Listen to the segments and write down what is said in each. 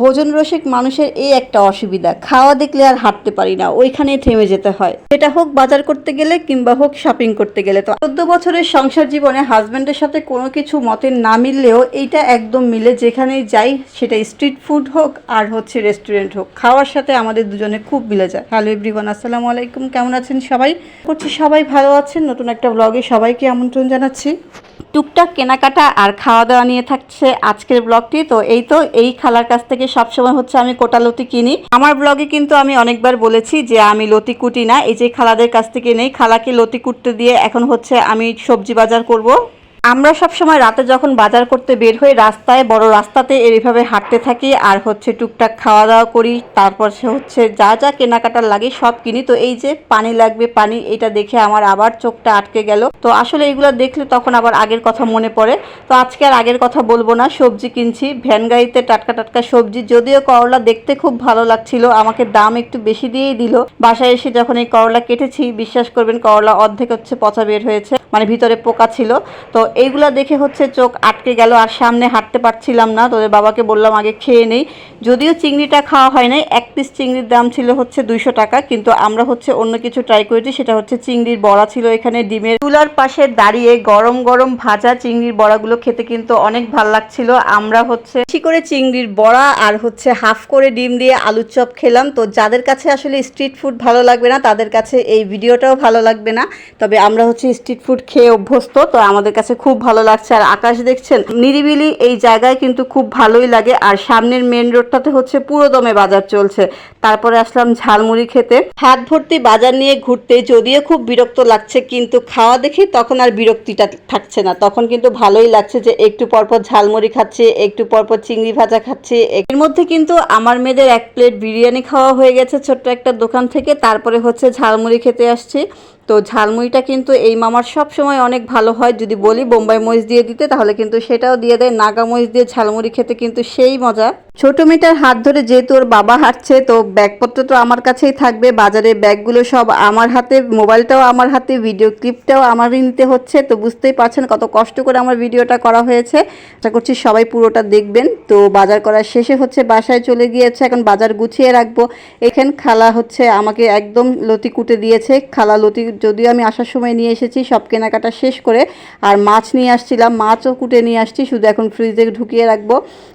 ভোজন রসিক মানুষের এই একটা অসুবিধা। খাওয়া দেখলে আর হাঁটতে পারি না ওইখানেই থেমে যেতে হয়। সেটা হোক বাজার করতে গেলে কিংবা হোক শপিং করতে গেলে। তো চোদ্দ বছরের সংসার জীবনে হাজব্যান্ডের সাথে কোনো কিছু মতে না মিললেও এইটা একদম মিলে যেখানেই যাই, সেটা স্ট্রিট ফুড হোক আর হচ্ছে রেস্টুরেন্ট হোক। খাওয়ার সাথে আমাদের দুজনে খুব মিলে যায়। হ্যালো এভরিওয়ান আসসালামু আলাইকুম। কেমন আছেন সবাই? করছি সবাই ভালো আছেন। নতুন একটা ব্লগে সবাইকে আমন্ত্রণ জানাচ্ছি। টুকটাক কেনাকাটা আর খাওয়া দাওয়া নিয়ে থাকছে আজকের ব্লগটি। তো এই তো, এই খালার কাছ থেকে সবসময় হচ্ছে আমি কোটা লতি কিনি। আমার ব্লগে কিন্তু আমি অনেকবার বলেছি যে আমি লতি কুটি না, এই যে খালাদের কাছ থেকে নেই। খালাকে লতি কুটতে দিয়ে এখন হচ্ছে আমি সবজি বাজার করব। আমরা সব সময় রাতে যখন বাজার করতে বের হই, রাস্তায়, বড় রাস্তাতে এইভাবে হাঁটতে থাকি, আর হচ্ছে টুকটাক খাওয়া দাওয়া করি, তারপর সে হচ্ছে যা যা কেনাকাটার লাগে সব কিনি। তো এই যে পানি লাগবে, পানি, এটা দেখে আমার আবার চোখটা আটকে গেল। তো আসলে এইগুলো দেখলে তখন আবার আগের কথা মনে পড়ে। তো আজকে আর আগের কথা বলব না, সবজি কিনছি, ভ্যান গাড়িতে টাটকা টাটকা সবজি, যদিও করলা দেখতে খুব ভালো লাগছিল, আমাকে দাম একটু বেশি দিয়েই দিল। বাসায় এসে যখন এই করলা কেটেছি, বিশ্বাস করবেন করলা অর্ধেক হচ্ছে পচা বের হয়েছে মানে ভিতরে পোকা ছিল। তো এইগুলা দেখে হচ্ছে চোখ আটকে গেল, আর সামনে হাঁটতে পারছিলাম না। তোদের বাবাকে বললাম, আগে খেয়ে নেই। যদিও চিংড়িটা খাওয়া হয় নাই, এক পিস চিংড়ির দাম ছিল হচ্ছে দুইশো টাকা, কিন্তু আমরা হচ্ছে অন্য কিছু ট্রাই করেছি, সেটা হচ্ছে চিংড়ির বড়া ছিল এখানে ডিমের। চুলার পাশে দাঁড়িয়ে গরম গরম ভাজা চিংড়ির বড়াগুলো খেতে কিন্তু অনেক ভালো লাগছিল। আমরা হচ্ছে বেশি করে চিংড়ির বড়া আর হচ্ছে হাফ করে ডিম দিয়ে আলুর চপ খেলাম। তো যাদের কাছে আসলে স্ট্রিট ফুড ভালো লাগবে না, তাদের কাছে এই ভিডিওটাও ভালো লাগবে না। তবে আমরা হচ্ছে স্ট্রিট ফুড খেয়ে অভ্যস্ত, তো আমাদের কাছে খুব ভালো লাগছে। আর আকাশ দেখছেন, নিরিবিলি এই জায়গায় কিন্তু খুব ভালোই লাগে। আর সামনের মেন রোডটাতে হচ্ছে পুরো দমে বাজার চলছে। তারপরে আসলাম ঝালমুড়ি খেতে। হাত ভর্তি বাজার নিয়ে ঘুরতে, যদিও খুব বিরক্ত লাগছে, কিন্তু খাওয়া দেখি তখন আর বিরক্তিটা থাকছে না। তখন কিন্তু ভালোই লাগছে যে একটু পরপর ঝালমুড়ি খাচ্ছি, একটু পরপর চিংড়ি ভাজা খাচ্ছি। এর মধ্যে কিন্তু আমার মেয়েদের এক প্লেট বিরিয়ানি খাওয়া হয়ে গেছে ছোট্ট একটা দোকান থেকে। তারপরে হচ্ছে ঝালমুড়ি খেতে আসছি। তো ঝালমুড়িটা কিন্তু এই মামার সব সময় অনেক ভালো হয়। যদি বলি বোম্বাই মরিচ দিয়ে দিতে, তাহলে কিন্তু সেটাও দিয়ে দেয়। নাগা মরিচ দিয়ে ঝালমুড়ি খেতে কিন্তু সেই মজা। ছোট মেয়েটার হাত ধরে যেহেতু ওর বাবা হাঁটছে, তো ব্যাগপত্র তো আমার কাছেই থাকবে। বাজারে ব্যাগগুলো সব আমার হাতে, মোবাইলটাও আমার হাতে, ভিডিও ক্লিপটাও আমারই নিতে হচ্ছে। তো বুঝতেই পারছেন কত কষ্ট করে আমার ভিডিওটা করা হয়েছে। আশা করছি সবাই পুরোটা দেখবেন। তো বাজার করার শেষে হচ্ছে বাসায় চলে গিয়েছে। এখন বাজার গুছিয়ে রাখব। এখানে খালা হচ্ছে আমাকে একদম লতি কুটে দিয়েছে। খালা লতি যদিও আমি আসার সময় নিয়ে এসেছি, সব কেনাকাটা শেষ করে। আর মাছ নিয়ে আসছিলাম, মাছও কুটে নিয়ে আসছি। শুধু এখন ফ্রিজে ঢুকিয়ে রাখব।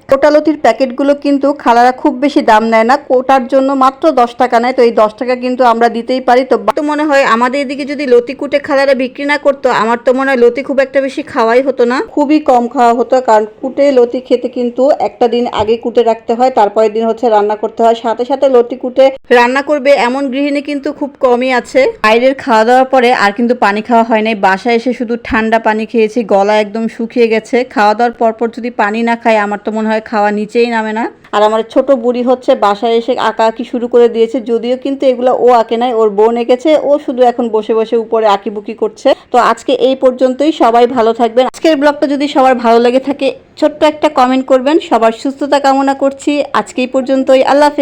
কোটালতির প্যাকেটগুলো কিন্তু খালারা খুব বেশি দাম নেয় না। কোটার জন্য মাত্র দশ টাকা নেয়। তো এই দশ টাকা কিন্তু আমরা দিতেই পারি। তো তো মনে হয় আমাদের এদিকে যদি লতি কুটে খালারা বিক্রি না করতো, আমার তো মনে হয় লতি খুব একটা বেশি খাওয়াই হতো না। খুবই কম খাওয়া হতো, কারণ কুটে লতি খেতে কিন্তু একটা দিন আগে কুটে রাখতে হয়, তারপরের দিন হচ্ছে রান্না করতে হয়। সাথে সাথে লতি কুটে রান্না করবে এমন গৃহিণী কিন্তু খুব কমই আছে। বাইরের খাওয়া দাওয়ার পরে আর কিন্তু পানি খাওয়া হয় নাই। বাসায় এসে শুধু ঠান্ডা পানি খেয়েছি, গলা একদম শুকিয়ে গেছে। খাওয়া দাওয়ার পরপর যদি পানি না খাই আমার তো মনে হয় খাওয়া নিচেই নামে না। আর আমার ছোট বুড়ি হচ্ছে বাসায় এসে আঁকা আঁকি শুরু করে দিয়েছে। যদিও কিন্তু এগুলো ও আঁকে নাই, ওর বোন এঁকেছে। ও শুধু এখন বসে বসে উপরে আঁকিবুকি করছে। তো আজকে এই পর্যন্তই, সবাই ভালো থাকবেন। আজকের ব্লগটা যদি সবার ভালো লেগে থাকে, ছোট্ট একটা কমেন্ট করবেন। সবার সুস্থতা কামনা করছি। আজকেই পর্যন্তই, আল্লাহ হাফেজ।